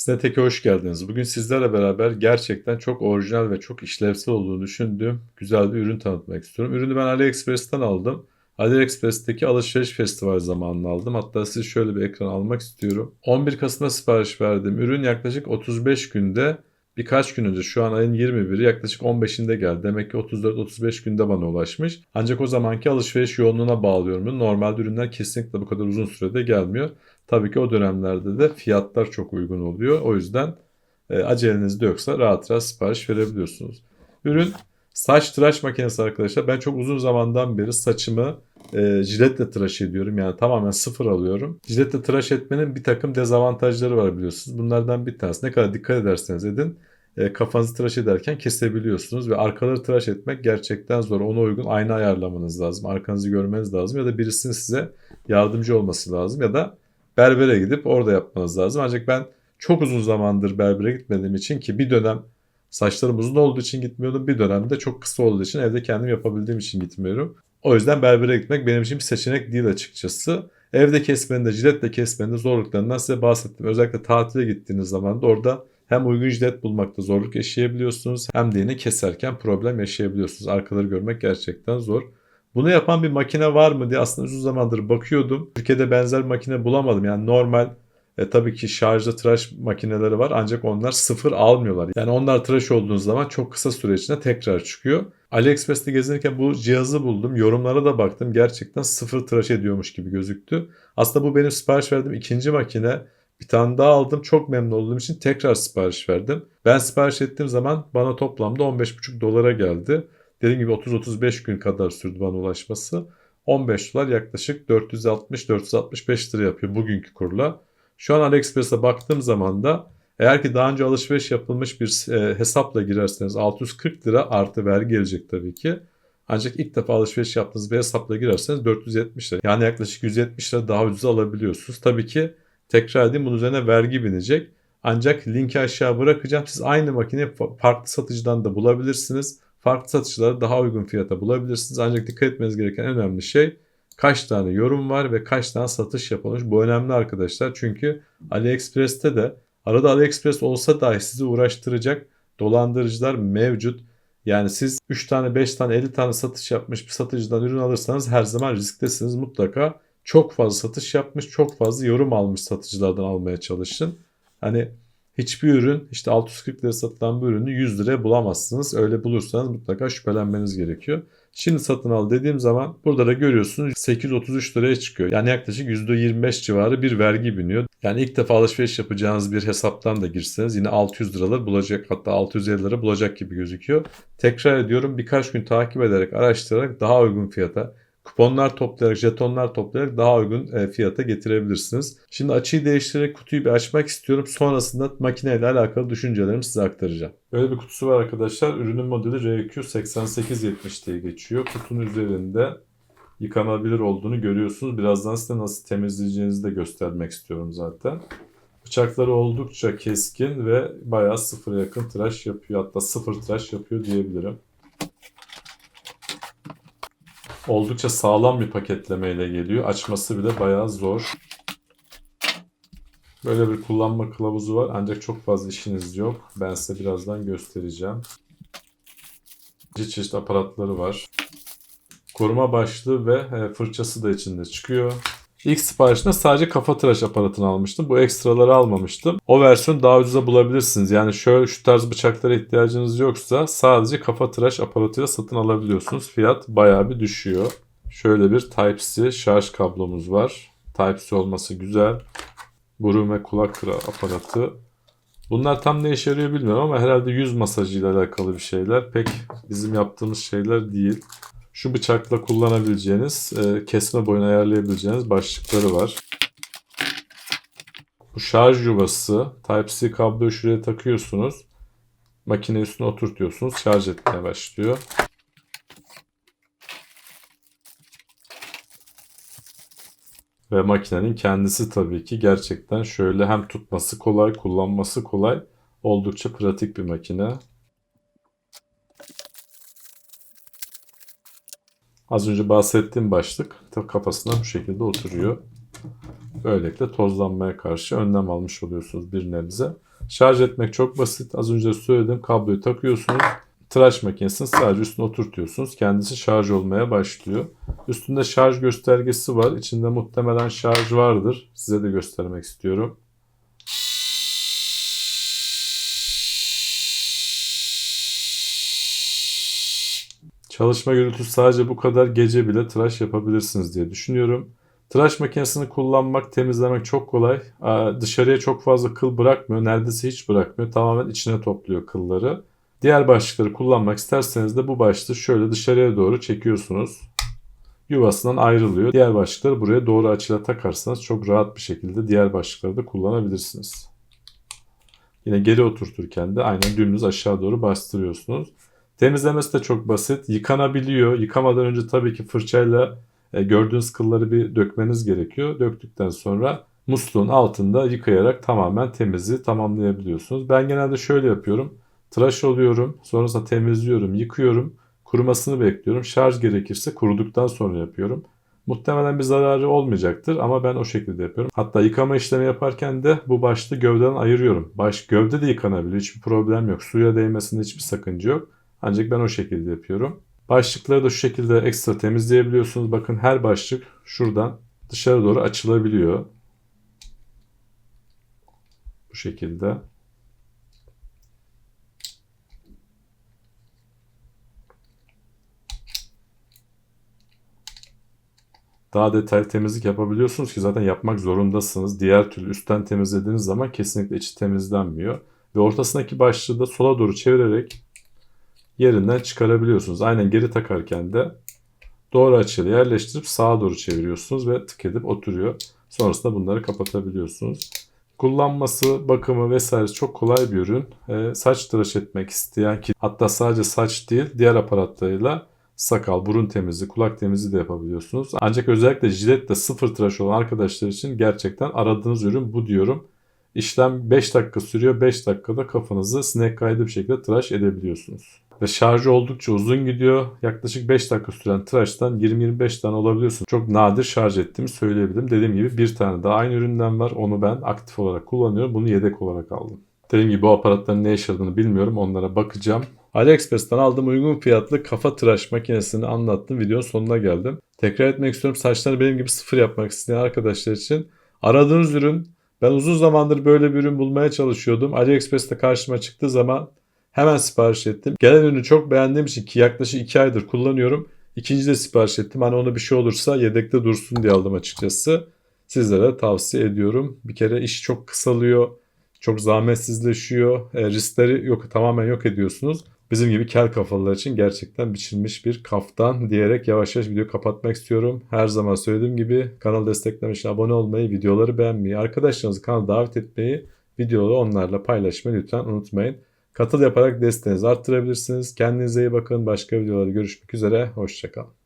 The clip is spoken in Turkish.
Sinetek'e hoş geldiniz. Bugün sizlerle beraber gerçekten çok orijinal ve çok işlevsel olduğunu düşündüğüm güzel bir ürün tanıtmak istiyorum. Ürünü ben AliExpress'ten aldım. AliExpress'teki alışveriş festivali zamanında aldım. Hatta size şöyle bir ekran almak istiyorum. 11 Kasım'da sipariş verdim. Ürün yaklaşık 35 günde birkaç gün önce şu an ayın 21'i yaklaşık 15'inde geldi. Demek ki 34-35 günde bana ulaşmış. Ancak o zamanki alışveriş yoğunluğuna bağlıyorum. Normalde ürünler kesinlikle bu kadar uzun sürede gelmiyor. Tabii ki o dönemlerde de fiyatlar çok uygun oluyor. O yüzden e, aceleniz de yoksa rahat rahat sipariş verebiliyorsunuz. Ürün saç tıraş makinesi arkadaşlar. Ben çok uzun zamandan beri saçımı e, jiletle tıraş ediyorum. Yani tamamen sıfır alıyorum. Jiletle tıraş etmenin bir takım dezavantajları var biliyorsunuz. Bunlardan bir tanesi ne kadar dikkat ederseniz edin e, kafanızı tıraş ederken kesebiliyorsunuz ve arkaları tıraş etmek gerçekten zor. Ona uygun ayna ayarlamanız lazım. Arkanızı görmeniz lazım ya da birisinin size yardımcı olması lazım ya da berbere gidip orada yapmanız lazım. Ancak ben çok uzun zamandır berbere gitmediğim için ki bir dönem saçlarım uzun olduğu için gitmiyordum. Bir dönemde çok kısa olduğu için evde kendim yapabildiğim için gitmiyorum. O yüzden berbere gitmek benim için bir seçenek değil açıkçası. Evde kesmenin de jiletle kesmenin de zorluklarından size bahsettim. Özellikle tatile gittiğiniz zaman da orada hem uygun jilet bulmakta zorluk yaşayabiliyorsunuz hem de yine keserken problem yaşayabiliyorsunuz. Arkaları görmek gerçekten zor. Bunu yapan bir makine var mı diye aslında uzun zamandır bakıyordum. Türkiye'de benzer makine bulamadım. Yani normal e, tabii ki şarjlı tıraş makineleri var ancak onlar sıfır almıyorlar. Yani onlar tıraş olduğunuz zaman çok kısa süre içinde tekrar çıkıyor. AliExpress'te gezinirken bu cihazı buldum. Yorumlara da baktım. Gerçekten sıfır tıraş ediyormuş gibi gözüktü. Aslında bu benim sipariş verdiğim ikinci makine. Bir tane daha aldım. Çok memnun olduğum için tekrar sipariş verdim. Ben sipariş ettiğim zaman bana toplamda 15,5 dolara geldi. Dediğim gibi 30-35 gün kadar sürdü bana ulaşması. 15 dolar yaklaşık 460-465 lira yapıyor bugünkü kurla. Şu an AliExpress'e baktığım zaman da eğer ki daha önce alışveriş yapılmış bir e, hesapla girerseniz 640 lira artı vergi gelecek tabii ki. Ancak ilk defa alışveriş yaptığınız bir hesapla girerseniz 470 lira. Yani yaklaşık 170 lira daha ucuz alabiliyorsunuz. Tabii ki tekrar edeyim bunun üzerine vergi binecek. Ancak linki aşağı bırakacağım. Siz aynı makineyi farklı satıcıdan da bulabilirsiniz farklı satışçıları daha uygun fiyata bulabilirsiniz. Ancak dikkat etmeniz gereken en önemli şey kaç tane yorum var ve kaç tane satış yapılmış. Bu önemli arkadaşlar. Çünkü AliExpress'te de arada AliExpress olsa dahi sizi uğraştıracak dolandırıcılar mevcut. Yani siz 3 tane 5 tane 50 tane satış yapmış bir satıcıdan ürün alırsanız her zaman risktesiniz. Mutlaka çok fazla satış yapmış, çok fazla yorum almış satıcılardan almaya çalışın. Hani Hiçbir ürün işte 640 lira satılan bir ürünü 100 liraya bulamazsınız. Öyle bulursanız mutlaka şüphelenmeniz gerekiyor. Şimdi satın al dediğim zaman burada da görüyorsunuz 833 liraya çıkıyor. Yani yaklaşık %25 civarı bir vergi biniyor. Yani ilk defa alışveriş yapacağınız bir hesaptan da girseniz yine 600 liralar bulacak hatta 650 lira bulacak gibi gözüküyor. Tekrar ediyorum birkaç gün takip ederek araştırarak daha uygun fiyata kuponlar toplayarak, jetonlar toplayarak daha uygun e, fiyata getirebilirsiniz. Şimdi açıyı değiştirerek kutuyu bir açmak istiyorum. Sonrasında makineyle alakalı düşüncelerimi size aktaracağım. Böyle bir kutusu var arkadaşlar. Ürünün modeli RQ8870 diye geçiyor. Kutunun üzerinde yıkanabilir olduğunu görüyorsunuz. Birazdan size nasıl temizleyeceğinizi de göstermek istiyorum zaten. Bıçakları oldukça keskin ve bayağı sıfıra yakın tıraş yapıyor. Hatta sıfır tıraş yapıyor diyebilirim. Oldukça sağlam bir paketlemeyle geliyor. Açması bile bayağı zor. Böyle bir kullanma kılavuzu var ancak çok fazla işiniz yok. Ben size birazdan göstereceğim. Çeşit çeşit aparatları var. Koruma başlığı ve e, fırçası da içinde çıkıyor. İlk siparişinde sadece kafa tıraş aparatını almıştım. Bu ekstraları almamıştım. O versiyonu daha ucuza bulabilirsiniz. Yani şöyle şu tarz bıçaklara ihtiyacınız yoksa sadece kafa tıraş aparatıyla satın alabiliyorsunuz. Fiyat bayağı bir düşüyor. Şöyle bir Type-C şarj kablomuz var. Type-C olması güzel. Burun ve kulak tıra aparatı. Bunlar tam ne işe yarıyor bilmiyorum ama herhalde yüz masajıyla alakalı bir şeyler. Pek bizim yaptığımız şeyler değil şu bıçakla kullanabileceğiniz, e, kesme boyunu ayarlayabileceğiniz başlıkları var. Bu şarj yuvası. Type-C kabloyu şuraya takıyorsunuz. Makine üstüne oturtuyorsunuz. Şarj etmeye başlıyor. Ve makinenin kendisi tabii ki gerçekten şöyle hem tutması kolay, kullanması kolay. Oldukça pratik bir makine. Az önce bahsettiğim başlık kafasına bu şekilde oturuyor. Böylelikle tozlanmaya karşı önlem almış oluyorsunuz bir nebze. Şarj etmek çok basit. Az önce söyledim. Kabloyu takıyorsunuz. Tıraş makinesini sadece üstüne oturtuyorsunuz. Kendisi şarj olmaya başlıyor. Üstünde şarj göstergesi var. İçinde muhtemelen şarj vardır. Size de göstermek istiyorum. Çalışma gürültüsü sadece bu kadar gece bile tıraş yapabilirsiniz diye düşünüyorum. Tıraş makinesini kullanmak, temizlemek çok kolay. Dışarıya çok fazla kıl bırakmıyor. Neredeyse hiç bırakmıyor. Tamamen içine topluyor kılları. Diğer başlıkları kullanmak isterseniz de bu başlığı şöyle dışarıya doğru çekiyorsunuz. Yuvasından ayrılıyor. Diğer başlıkları buraya doğru açıyla takarsanız çok rahat bir şekilde diğer başlıkları da kullanabilirsiniz. Yine geri oturturken de aynen dümdüz aşağı doğru bastırıyorsunuz. Temizlemesi de çok basit. Yıkanabiliyor. Yıkamadan önce tabii ki fırçayla e, gördüğünüz kılları bir dökmeniz gerekiyor. Döktükten sonra musluğun altında yıkayarak tamamen temizliği tamamlayabiliyorsunuz. Ben genelde şöyle yapıyorum. Tıraş oluyorum. Sonrasında temizliyorum, yıkıyorum. Kurumasını bekliyorum. Şarj gerekirse kuruduktan sonra yapıyorum. Muhtemelen bir zararı olmayacaktır ama ben o şekilde yapıyorum. Hatta yıkama işlemi yaparken de bu başlığı gövdeden ayırıyorum. Baş gövde de yıkanabiliyor. Hiçbir problem yok. Suya değmesinde hiçbir sakınca yok. Ancak ben o şekilde yapıyorum. Başlıkları da şu şekilde ekstra temizleyebiliyorsunuz. Bakın her başlık şuradan dışarı doğru açılabiliyor. Bu şekilde. Daha detaylı temizlik yapabiliyorsunuz ki zaten yapmak zorundasınız. Diğer türlü üstten temizlediğiniz zaman kesinlikle içi temizlenmiyor. Ve ortasındaki başlığı da sola doğru çevirerek yerinden çıkarabiliyorsunuz. Aynen geri takarken de doğru açıyla yerleştirip sağa doğru çeviriyorsunuz ve tık edip oturuyor. Sonrasında bunları kapatabiliyorsunuz. Kullanması, bakımı vesaire çok kolay bir ürün. Ee, saç tıraş etmek isteyen ki hatta sadece saç değil diğer aparatlarıyla sakal, burun temizliği, kulak temizliği de yapabiliyorsunuz. Ancak özellikle jiletle sıfır tıraş olan arkadaşlar için gerçekten aradığınız ürün bu diyorum. İşlem 5 dakika sürüyor. 5 dakikada kafanızı sinek kaydı bir şekilde tıraş edebiliyorsunuz. Ve şarjı oldukça uzun gidiyor. Yaklaşık 5 dakika süren tıraştan 20-25 tane olabiliyorsun. Çok nadir şarj ettiğimi söyleyebilirim. Dediğim gibi bir tane daha aynı üründen var. Onu ben aktif olarak kullanıyorum. Bunu yedek olarak aldım. Dediğim gibi bu aparatların ne yaşadığını bilmiyorum. Onlara bakacağım. AliExpress'ten aldığım uygun fiyatlı kafa tıraş makinesini anlattım. Videonun sonuna geldim. Tekrar etmek istiyorum. Saçlarını benim gibi sıfır yapmak isteyen arkadaşlar için aradığınız ürün ben uzun zamandır böyle bir ürün bulmaya çalışıyordum. AliExpress'te karşıma çıktığı zaman hemen sipariş ettim. Gelen ürünü çok beğendiğim için ki yaklaşık 2 aydır kullanıyorum. İkinci de sipariş ettim. Hani ona bir şey olursa yedekte dursun diye aldım açıkçası. Sizlere tavsiye ediyorum. Bir kere iş çok kısalıyor. Çok zahmetsizleşiyor. E, riskleri yok tamamen yok ediyorsunuz. Bizim gibi kel kafalılar için gerçekten biçilmiş bir kaftan diyerek yavaş yavaş videoyu kapatmak istiyorum. Her zaman söylediğim gibi kanal desteklemek için abone olmayı, videoları beğenmeyi, arkadaşlarınızı kanala davet etmeyi, videoları onlarla paylaşmayı lütfen unutmayın. Katıl yaparak desteğinizi arttırabilirsiniz. Kendinize iyi bakın. Başka videolarda görüşmek üzere. Hoşçakalın.